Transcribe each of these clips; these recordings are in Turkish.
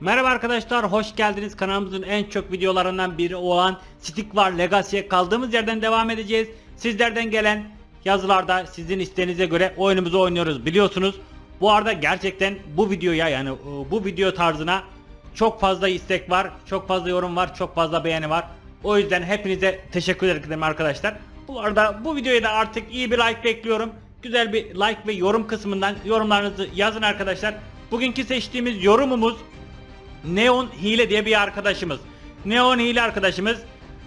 Merhaba arkadaşlar, hoş geldiniz. Kanalımızın en çok videolarından biri olan Stick War Legacy'ye kaldığımız yerden devam edeceğiz. Sizlerden gelen yazılarda sizin isteğinize göre oyunumuzu oynuyoruz biliyorsunuz. Bu arada gerçekten bu videoya yani e, bu video tarzına çok fazla istek var, çok fazla yorum var, çok fazla beğeni var. O yüzden hepinize teşekkür ederim arkadaşlar. Bu arada bu videoya da artık iyi bir like bekliyorum. Güzel bir like ve yorum kısmından yorumlarınızı yazın arkadaşlar. Bugünkü seçtiğimiz yorumumuz Neon Hile diye bir arkadaşımız. Neon Hile arkadaşımız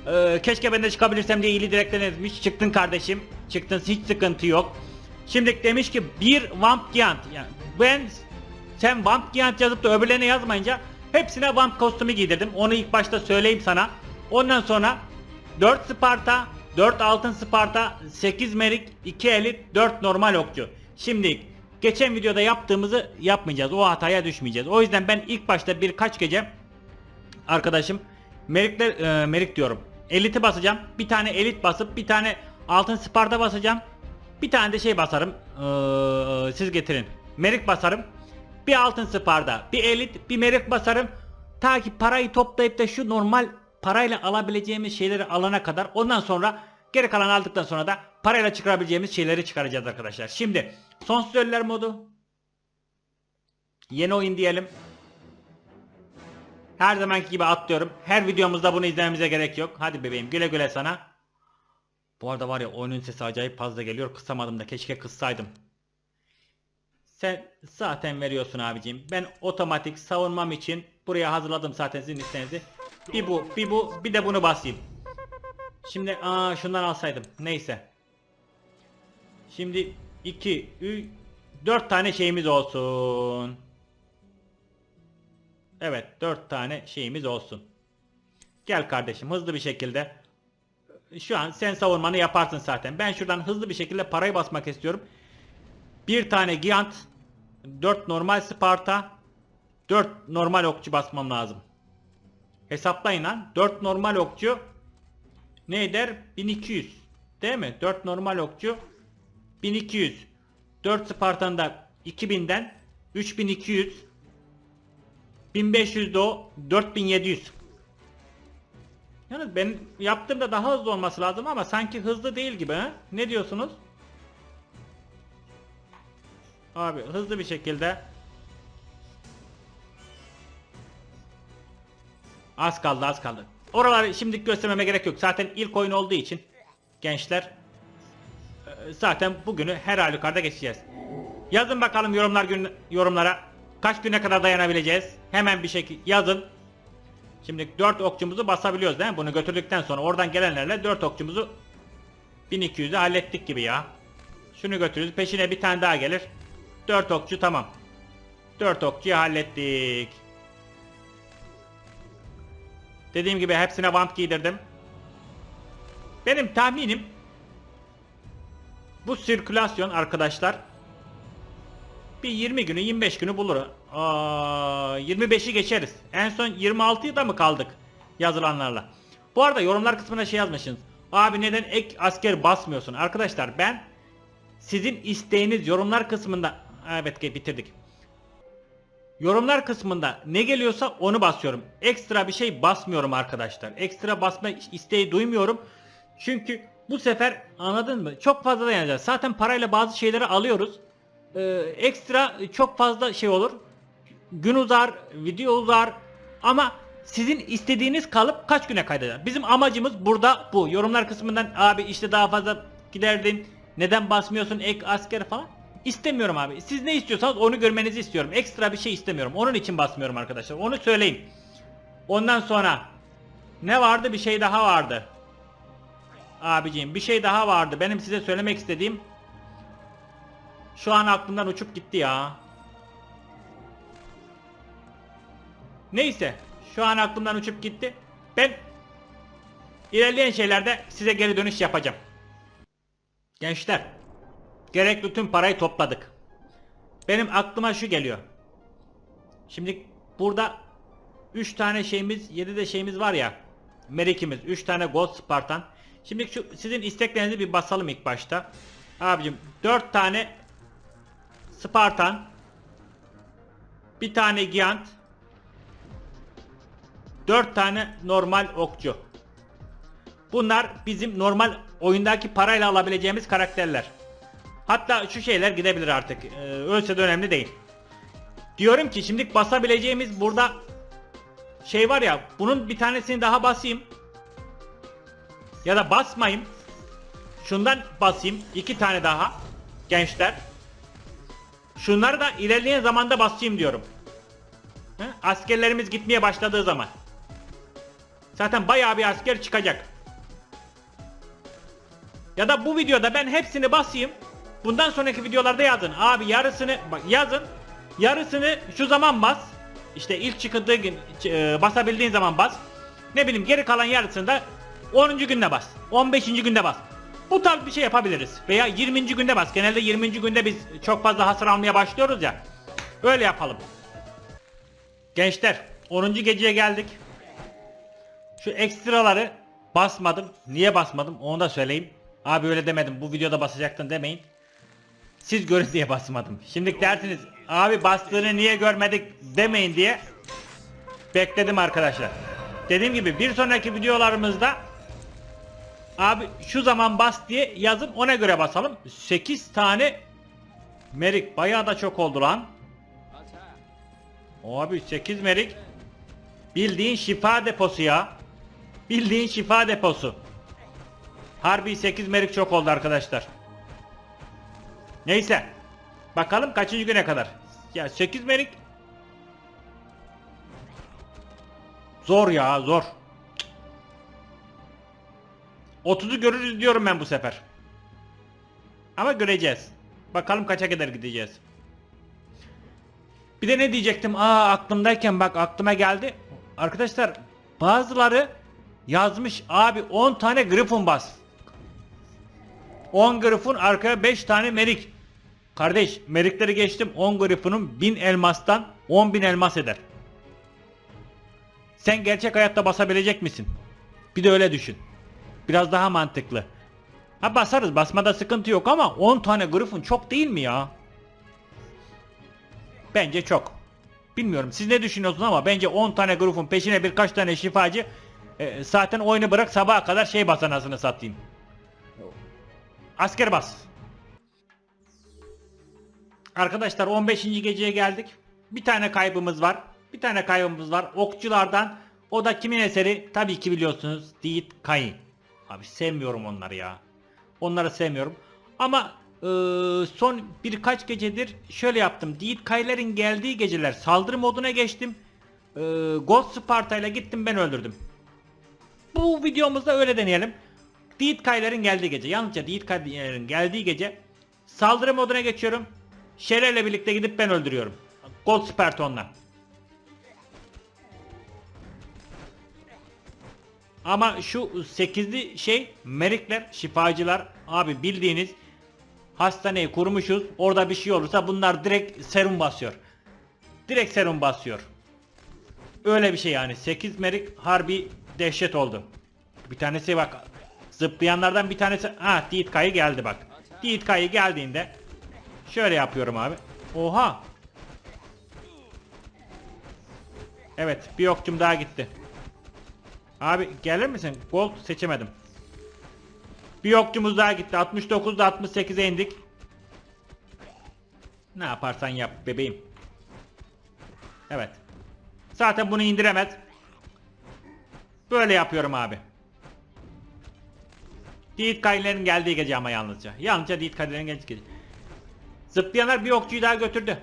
eee, keşke ben de çıkabilirsem diye iyili direkten etmiş. Çıktın kardeşim. Çıktın hiç sıkıntı yok. Şimdi demiş ki bir Vamp Giant. Yani ben sen Vamp Giant yazıp da öbürlerine yazmayınca hepsine Vamp kostümü giydirdim. Onu ilk başta söyleyeyim sana. Ondan sonra 4 Sparta, 4 altın Sparta, 8 Merik, 2 Elit, 4 normal okçu. Şimdi geçen videoda yaptığımızı yapmayacağız. O hataya düşmeyeceğiz. O yüzden ben ilk başta birkaç gece arkadaşım Merikler e, Merik diyorum. Elit'i basacağım. Bir tane elit basıp bir tane altın Sparta basacağım. Bir tane de şey basarım. Ee, siz getirin. Merik basarım. Bir altın Sparta, bir elit, bir merik basarım. Ta ki parayı toplayıp da şu normal parayla alabileceğimiz şeyleri alana kadar ondan sonra geri kalan aldıktan sonra da parayla çıkarabileceğimiz şeyleri çıkaracağız arkadaşlar. Şimdi sonsuz ölüler modu. Yeni oyun diyelim. Her zamanki gibi atlıyorum. Her videomuzda bunu izlememize gerek yok. Hadi bebeğim güle güle sana. Bu arada var ya oyunun sesi acayip fazla geliyor. Kısamadım da keşke kıssaydım. Sen zaten veriyorsun abicim. Ben otomatik savunmam için buraya hazırladım zaten sizin isteğinizi. Bir bu, bir bu, bir de bunu basayım. Şimdi aa şundan alsaydım. Neyse. Şimdi 2 3 4 tane şeyimiz olsun. Evet, 4 tane şeyimiz olsun. Gel kardeşim hızlı bir şekilde. Şu an sen savunmanı yaparsın zaten. Ben şuradan hızlı bir şekilde parayı basmak istiyorum. Bir tane Giant, 4 normal Sparta, 4 normal okçu basmam lazım. Hesaplayın lan. 4 normal okçu ne eder? 1200. Değil mi? 4 normal okçu 1200. 4 Spartan da 2000'den 3200 1500 de o 4700. Yalnız ben yaptığımda daha hızlı olması lazım ama sanki hızlı değil gibi ha? Ne diyorsunuz? Abi hızlı bir şekilde Az kaldı az kaldı. Oraları şimdilik göstermeme gerek yok. Zaten ilk oyun olduğu için gençler zaten bugünü her halükarda geçeceğiz. Yazın bakalım yorumlar gün yorumlara kaç güne kadar dayanabileceğiz. Hemen bir şekilde yazın. Şimdi 4 okçumuzu basabiliyoruz değil mi? Bunu götürdükten sonra oradan gelenlerle 4 okçumuzu 1200'ü hallettik gibi ya. Şunu götürürüz. Peşine bir tane daha gelir. 4 okçu tamam. 4 okçuyu hallettik. Dediğim gibi hepsine vamp giydirdim. Benim tahminim bu sirkülasyon arkadaşlar bir 20 günü 25 günü bulur. Aa, 25'i geçeriz. En son 26'yı da mı kaldık yazılanlarla? Bu arada yorumlar kısmına şey yazmışsınız. Abi neden ek asker basmıyorsun? Arkadaşlar ben sizin isteğiniz yorumlar kısmında evet bitirdik. Yorumlar kısmında ne geliyorsa onu basıyorum. Ekstra bir şey basmıyorum arkadaşlar. Ekstra basma isteği duymuyorum. Çünkü bu sefer anladın mı? Çok fazla dayanacağız. Zaten parayla bazı şeyleri alıyoruz. Ee, ekstra çok fazla şey olur. Gün uzar, video uzar. Ama sizin istediğiniz kalıp kaç güne kaydeder? Bizim amacımız burada bu. Yorumlar kısmından abi işte daha fazla giderdin. Neden basmıyorsun ek asker falan? İstemiyorum abi. Siz ne istiyorsanız onu görmenizi istiyorum. Ekstra bir şey istemiyorum. Onun için basmıyorum arkadaşlar. Onu söyleyin. Ondan sonra ne vardı? Bir şey daha vardı. Abiciğim bir şey daha vardı. Benim size söylemek istediğim şu an aklımdan uçup gitti ya. Neyse. Şu an aklımdan uçup gitti. Ben ilerleyen şeylerde size geri dönüş yapacağım. Gençler. Gerekli tüm parayı topladık. Benim aklıma şu geliyor. Şimdi burada 3 tane şeyimiz, 7 de şeyimiz var ya. Merikimiz, 3 tane Gold Spartan. Şimdi şu sizin isteklerinizi bir basalım ilk başta. Abicim 4 tane Spartan. Bir tane Giant. 4 tane normal okçu. Bunlar bizim normal oyundaki parayla alabileceğimiz karakterler. Hatta şu şeyler gidebilir artık. Ee, ölse de önemli değil. Diyorum ki şimdi basabileceğimiz burada şey var ya bunun bir tanesini daha basayım. Ya da basmayayım. Şundan basayım. iki tane daha. Gençler. Şunları da ilerleyen zamanda basayım diyorum. Hı? Askerlerimiz gitmeye başladığı zaman. Zaten bayağı bir asker çıkacak. Ya da bu videoda ben hepsini basayım. Bundan sonraki videolarda yazın. Abi yarısını yazın. Yarısını şu zaman bas. İşte ilk çıktığı gün e, basabildiğin zaman bas. Ne bileyim geri kalan yarısını da 10. günde bas. 15. günde bas. Bu tarz bir şey yapabiliriz. Veya 20. günde bas. Genelde 20. günde biz çok fazla hasar almaya başlıyoruz ya. Öyle yapalım. Gençler 10. geceye geldik. Şu ekstraları basmadım. Niye basmadım onu da söyleyeyim. Abi öyle demedim bu videoda basacaktın demeyin. Siz görün diye basmadım. Şimdi dersiniz abi bastığını niye görmedik demeyin diye bekledim arkadaşlar. Dediğim gibi bir sonraki videolarımızda abi şu zaman bas diye yazın ona göre basalım. 8 tane merik bayağı da çok oldu lan. Abi 8 merik bildiğin şifa deposu ya. Bildiğin şifa deposu. Harbi 8 merik çok oldu arkadaşlar. Neyse. Bakalım kaçıncı güne kadar. Ya 8 merik. Zor ya zor. Cık. 30'u görürüz diyorum ben bu sefer. Ama göreceğiz. Bakalım kaça kadar gideceğiz. Bir de ne diyecektim? Aa aklımdayken bak aklıma geldi. Arkadaşlar bazıları yazmış abi 10 tane Griffon bas. 10 Griffon arkaya 5 tane Merik. Kardeş Merikleri geçtim 10 Griffon'un 1000 elmastan 10.000 elmas eder. Sen gerçek hayatta basabilecek misin? Bir de öyle düşün. Biraz daha mantıklı. Ha basarız basmada sıkıntı yok ama 10 tane Griffon çok değil mi ya? Bence çok. Bilmiyorum siz ne düşünüyorsunuz ama bence 10 tane Griffon peşine birkaç tane şifacı e, zaten oyunu bırak sabaha kadar şey bas anasını satayım. Asker bas. Arkadaşlar 15. geceye geldik. Bir tane kaybımız var. Bir tane kaybımız var. Okçulardan. O da kimin eseri? Tabii ki biliyorsunuz. Deed Kain. Abi sevmiyorum onları ya. Onları sevmiyorum. Ama e, son birkaç gecedir şöyle yaptım. Deed Kayler'in geldiği geceler saldırı moduna geçtim. E, Ghost Sparta ile gittim ben öldürdüm. Bu videomuzda öyle deneyelim. Deed Kayler'in geldiği gece. Yalnızca Deed Kayler'in geldiği gece saldırı moduna geçiyorum. Şere birlikte gidip ben öldürüyorum. Gold Sparton'la. Ama şu 8'li şey merikler, şifacılar abi bildiğiniz hastaneyi kurmuşuz. Orada bir şey olursa bunlar direkt serum basıyor. Direkt serum basıyor. Öyle bir şey yani. 8 merik harbi dehşet oldu. Bir tanesi bak zıplayanlardan bir tanesi ha Deed Kayı geldi bak. Deed Kayı geldiğinde şöyle yapıyorum abi. Oha. Evet bir okçum daha gitti. Abi gelir misin? Gold seçemedim. Bir okçumuz daha gitti. 69'da 68'e indik. Ne yaparsan yap bebeğim. Evet. Zaten bunu indiremez. Böyle yapıyorum abi. Deed Kayler'in geldiği gece ama yalnızca. Yalnızca Deed Kayler'in geldiği gece. Zıplayanlar bir okçuyu daha götürdü.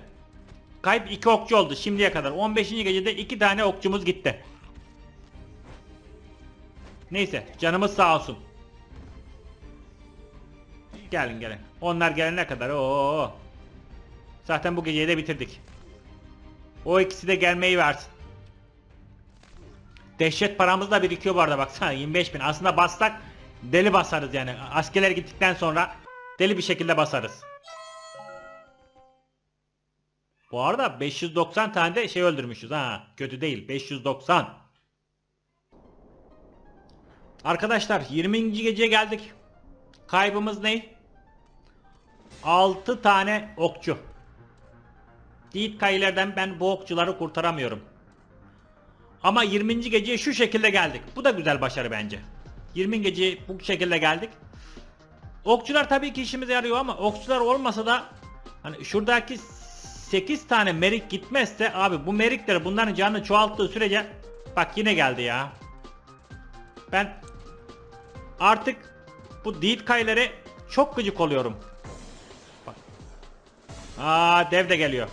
Kayıp iki okçu oldu şimdiye kadar. 15. gecede iki tane okçumuz gitti. Neyse canımız sağ olsun. Gelin gelin. Onlar gelene kadar o. Zaten bu geceyi de bitirdik. O ikisi de gelmeyi versin. Dehşet paramız da birikiyor bu arada baksana 25 bin. Aslında bassak deli basarız yani. Askerler gittikten sonra deli bir şekilde basarız. Bu arada 590 tane de şey öldürmüşüz ha. Kötü değil. 590. Arkadaşlar 20. geceye geldik. Kaybımız ne? 6 tane okçu. Yiğit kayılardan ben bu okçuları kurtaramıyorum. Ama 20. geceye şu şekilde geldik. Bu da güzel başarı bence. 20 geceye bu şekilde geldik. Okçular tabii ki işimize yarıyor ama okçular olmasa da hani şuradaki 8 tane merik gitmezse abi bu merikler bunların canını çoğalttığı sürece bak yine geldi ya. Ben artık bu Deathkay'lere çok gıcık oluyorum. Bak. Aa dev de geliyor.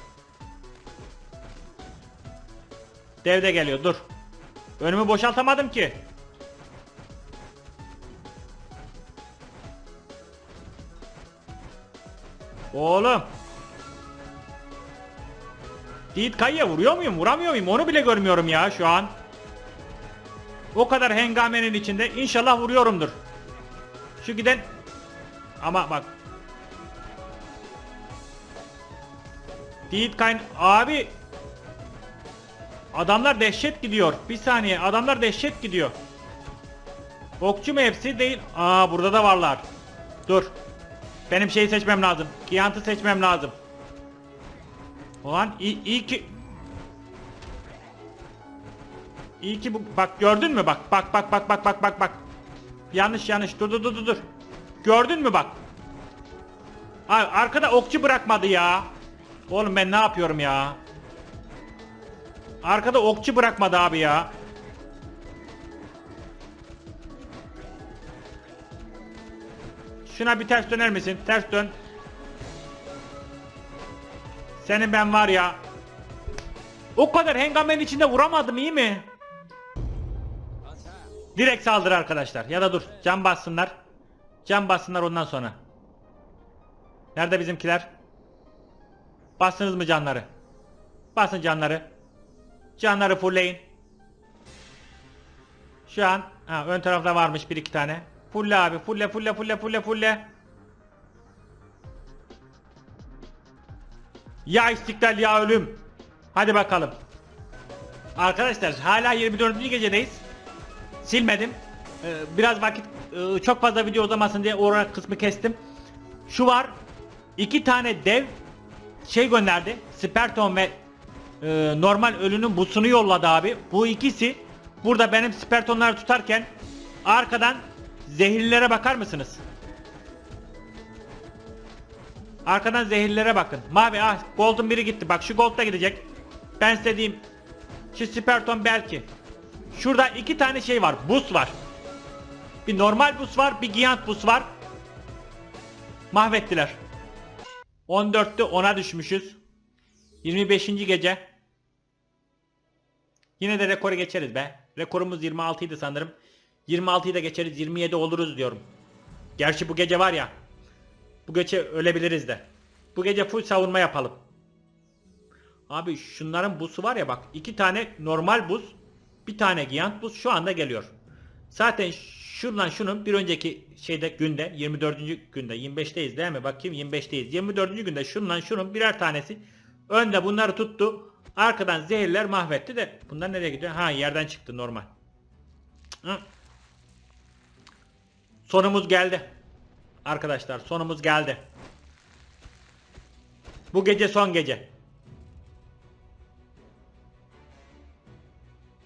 Dev de geliyor dur. Önümü boşaltamadım ki. Oğlum. Kaya'ya vuruyor muyum? Vuramıyor muyum? Onu bile görmüyorum ya şu an. O kadar hengamenin içinde inşallah vuruyorumdur. Şu giden ama bak. Yiğit Kayın abi Adamlar dehşet gidiyor. Bir saniye adamlar dehşet gidiyor. Okçu mu hepsi değil. Aa burada da varlar. Dur. Benim şeyi seçmem lazım. Gigant'ı seçmem lazım. Ulan iyi, iyi ki... İyi ki bu... Bak gördün mü bak. Bak bak bak bak bak bak bak. Yanlış yanlış. Dur dur dur dur. Gördün mü bak. Ay, arkada okçu bırakmadı ya. Oğlum ben ne yapıyorum ya? Arkada okçu bırakmadı abi ya. Şuna bir ters döner misin? Ters dön. Senin ben var ya. O kadar hengamenin içinde vuramadım iyi mi? Direkt saldır arkadaşlar. Ya da dur. Can bassınlar. Can bassınlar ondan sonra. Nerede bizimkiler? Bastınız mı canları? Basın canları. Canları fullleyin. Şu an ha, ön tarafta varmış bir iki tane. Fulle abi fulle fulle fulle fulle fulle. Ya istiklal ya ölüm. Hadi bakalım. Arkadaşlar hala 24. gecedeyiz. Silmedim. Ee, biraz vakit e, çok fazla video uzamasın diye o kısmı kestim. Şu var. iki tane dev şey gönderdi. Sperton ve e, normal ölünün busunu yolladı abi. Bu ikisi burada benim spertonları tutarken arkadan zehirlilere bakar mısınız? Arkadan zehirlilere bakın. Mavi ah gold'un biri gitti. Bak şu gold da gidecek. Ben diyeyim. Şu sperton belki. Şurada iki tane şey var. Bus var. Bir normal bus var. Bir giant bus var. Mahvettiler. 14'te 10'a düşmüşüz. 25. gece. Yine de rekoru geçeriz be. Rekorumuz 26 idi sanırım. 26'yı da geçeriz 27 oluruz diyorum. Gerçi bu gece var ya. Bu gece ölebiliriz de. Bu gece full savunma yapalım. Abi şunların busu var ya bak. iki tane normal buz. Bir tane gigant buz şu anda geliyor. Zaten şuradan şunun bir önceki şeyde günde 24. günde 25'teyiz değil mi? Bakayım 25'teyiz. 24. günde şundan şunun birer tanesi önde bunları tuttu. Arkadan zehirler mahvetti de bunlar nereye gidiyor? Ha yerden çıktı normal. Hı. Sonumuz geldi. Arkadaşlar sonumuz geldi. Bu gece son gece.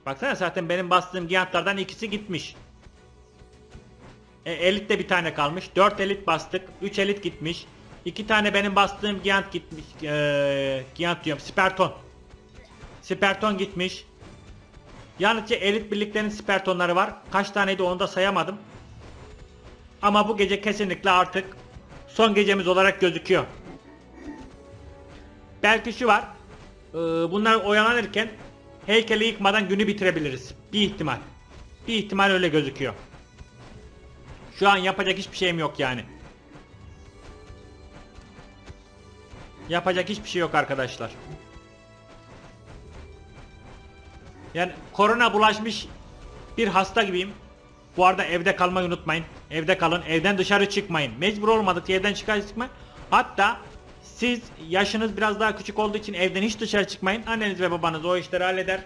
Baksana zaten benim bastığım gigantlardan ikisi gitmiş. E, elit de bir tane kalmış. 4 elit bastık. 3 elit gitmiş. 2 tane benim bastığım gigant gitmiş. E, gigant diyorum. Sperton. Sperton gitmiş. Yalnızca elit birliklerin spertonları var. Kaç taneydi onu da sayamadım. Ama bu gece kesinlikle artık son gecemiz olarak gözüküyor. Belki şu var. Ee, bunlar oyalanırken heykeli yıkmadan günü bitirebiliriz. Bir ihtimal. Bir ihtimal öyle gözüküyor. Şu an yapacak hiçbir şeyim yok yani. Yapacak hiçbir şey yok arkadaşlar. Yani korona bulaşmış bir hasta gibiyim. Bu arada evde kalmayı unutmayın. Evde kalın. Evden dışarı çıkmayın. Mecbur olmadıkça evden çıkar çıkmayın. Hatta siz yaşınız biraz daha küçük olduğu için evden hiç dışarı çıkmayın. Anneniz ve babanız o işleri halleder.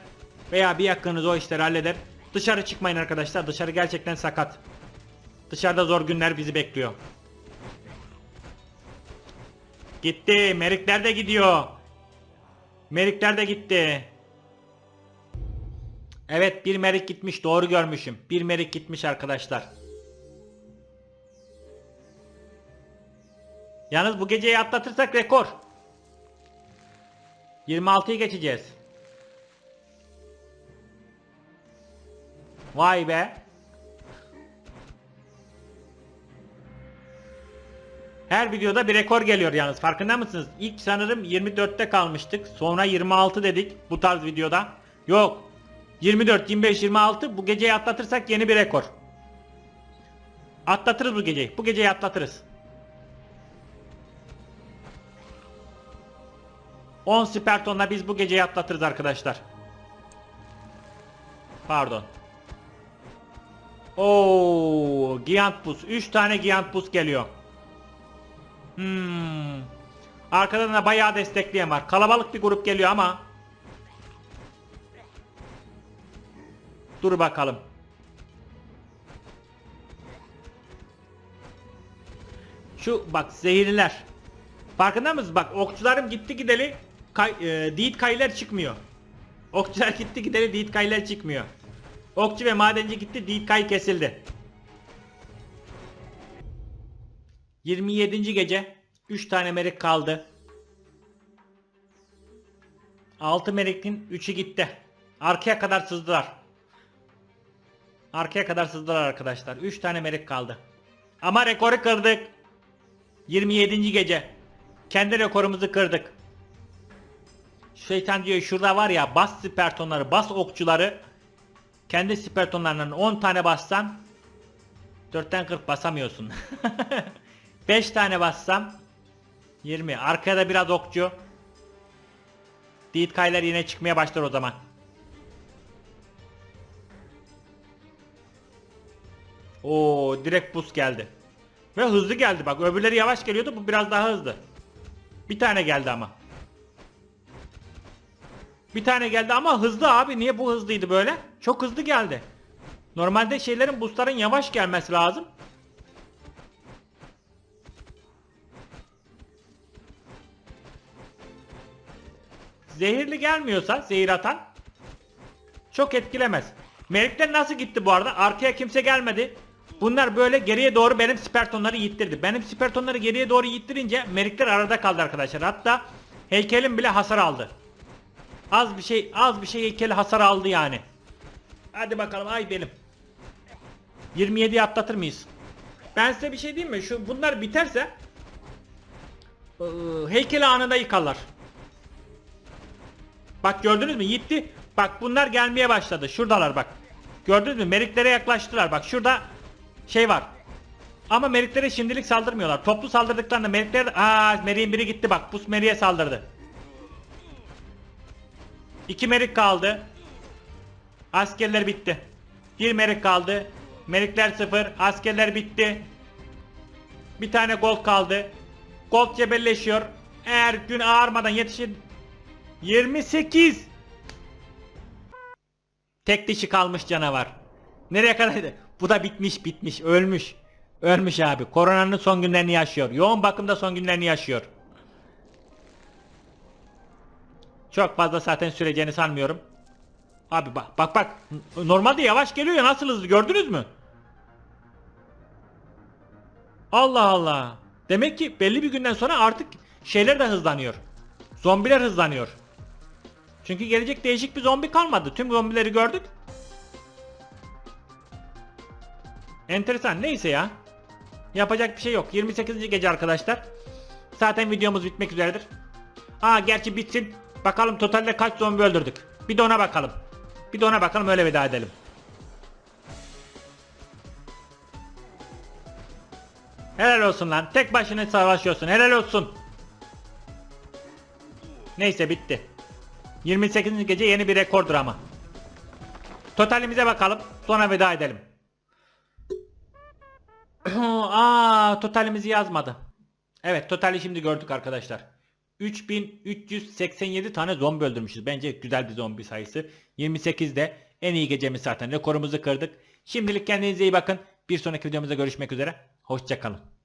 Veya bir yakınınız o işleri halleder. Dışarı çıkmayın arkadaşlar. Dışarı gerçekten sakat. Dışarıda zor günler bizi bekliyor. Gitti. Merikler de gidiyor. Merikler de gitti. Evet bir merik gitmiş doğru görmüşüm. Bir merik gitmiş arkadaşlar. Yalnız bu geceyi atlatırsak rekor. 26'yı geçeceğiz. Vay be. Her videoda bir rekor geliyor yalnız farkında mısınız? İlk sanırım 24'te kalmıştık. Sonra 26 dedik bu tarz videoda. Yok. 24, 25, 26 bu geceyi atlatırsak yeni bir rekor. Atlatırız bu geceyi. Bu geceyi atlatırız. 10 spertonla biz bu geceyi atlatırız arkadaşlar. Pardon. Oo, Giant Bus. 3 tane Giant Bus geliyor. Hmm. Arkadan da bayağı destekleyen var. Kalabalık bir grup geliyor ama. Dur bakalım. Şu bak zehirliler. Farkında mısınız? Bak okçularım gitti gideli kay, e, Deed kayılar çıkmıyor. Okçular gitti gideli Deed kayılar çıkmıyor. Okçu ve madenci gitti Deed kay kesildi. 27. gece 3 tane merik kaldı. 6 merikin 3'ü gitti. Arkaya kadar sızdılar. Arkaya kadar sızdılar arkadaşlar. 3 tane merik kaldı. Ama rekoru kırdık. 27. gece. Kendi rekorumuzu kırdık. Şeytan diyor şurada var ya bas spertonları, bas okçuları kendi spertonlarından 10 tane bassan 4'ten 40 basamıyorsun. 5 tane bassam 20. Arkaya da biraz okçu. Deed kaylar yine çıkmaya başlar o zaman. Oo direkt buz geldi. Ve hızlı geldi bak öbürleri yavaş geliyordu bu biraz daha hızlı. Bir tane geldi ama. Bir tane geldi ama hızlı abi niye bu hızlıydı böyle? Çok hızlı geldi. Normalde şeylerin boostların yavaş gelmesi lazım. Zehirli gelmiyorsa zehir atan çok etkilemez. Merikler nasıl gitti bu arada? Arkaya kimse gelmedi. Bunlar böyle geriye doğru benim spertonları yittirdi. Benim spertonları geriye doğru yittirince merikler arada kaldı arkadaşlar. Hatta heykelim bile hasar aldı. Az bir şey az bir şey heykeli hasar aldı yani. Hadi bakalım ay benim. 27'yi atlatır mıyız? Ben size bir şey diyeyim mi? Şu bunlar biterse ıı, heykeli anında yıkarlar. Bak gördünüz mü? Yitti. Bak bunlar gelmeye başladı. Şuradalar bak. Gördünüz mü? Meriklere yaklaştılar. Bak şurada şey var. Ama meriklere şimdilik saldırmıyorlar. Toplu saldırdıklarında merikler... Aa meriğin biri gitti bak. Bus meriye saldırdı. İki merik kaldı. Askerler bitti. Bir merik kaldı. Merikler sıfır. Askerler bitti. Bir tane gold kaldı. Gold cebelleşiyor. Eğer gün ağarmadan yetişir 28 Tek dişi kalmış canavar. Nereye kadar? Bu da bitmiş bitmiş ölmüş. Ölmüş abi. Koronanın son günlerini yaşıyor. Yoğun bakımda son günlerini yaşıyor. Çok fazla zaten süreceğini sanmıyorum. Abi bak bak bak. Normalde yavaş geliyor ya nasıl hızlı gördünüz mü? Allah Allah. Demek ki belli bir günden sonra artık şeyler de hızlanıyor. Zombiler hızlanıyor. Çünkü gelecek değişik bir zombi kalmadı. Tüm zombileri gördük. Enteresan. Neyse ya. Yapacak bir şey yok. 28. gece arkadaşlar. Zaten videomuz bitmek üzeredir. Aa gerçi bitsin. Bakalım totalde kaç zombi öldürdük. Bir de ona bakalım. Bir de ona bakalım öyle veda edelim. Helal olsun lan. Tek başına savaşıyorsun. Helal olsun. Neyse bitti. 28. gece yeni bir rekordur ama. Totalimize bakalım. Sonra veda edelim. Aa, totalimizi yazmadı. Evet, totali şimdi gördük arkadaşlar. 3387 tane zombi öldürmüşüz. Bence güzel bir zombi sayısı. 28 de en iyi gecemiz zaten. Rekorumuzu kırdık. Şimdilik kendinize iyi bakın. Bir sonraki videomuzda görüşmek üzere. Hoşçakalın.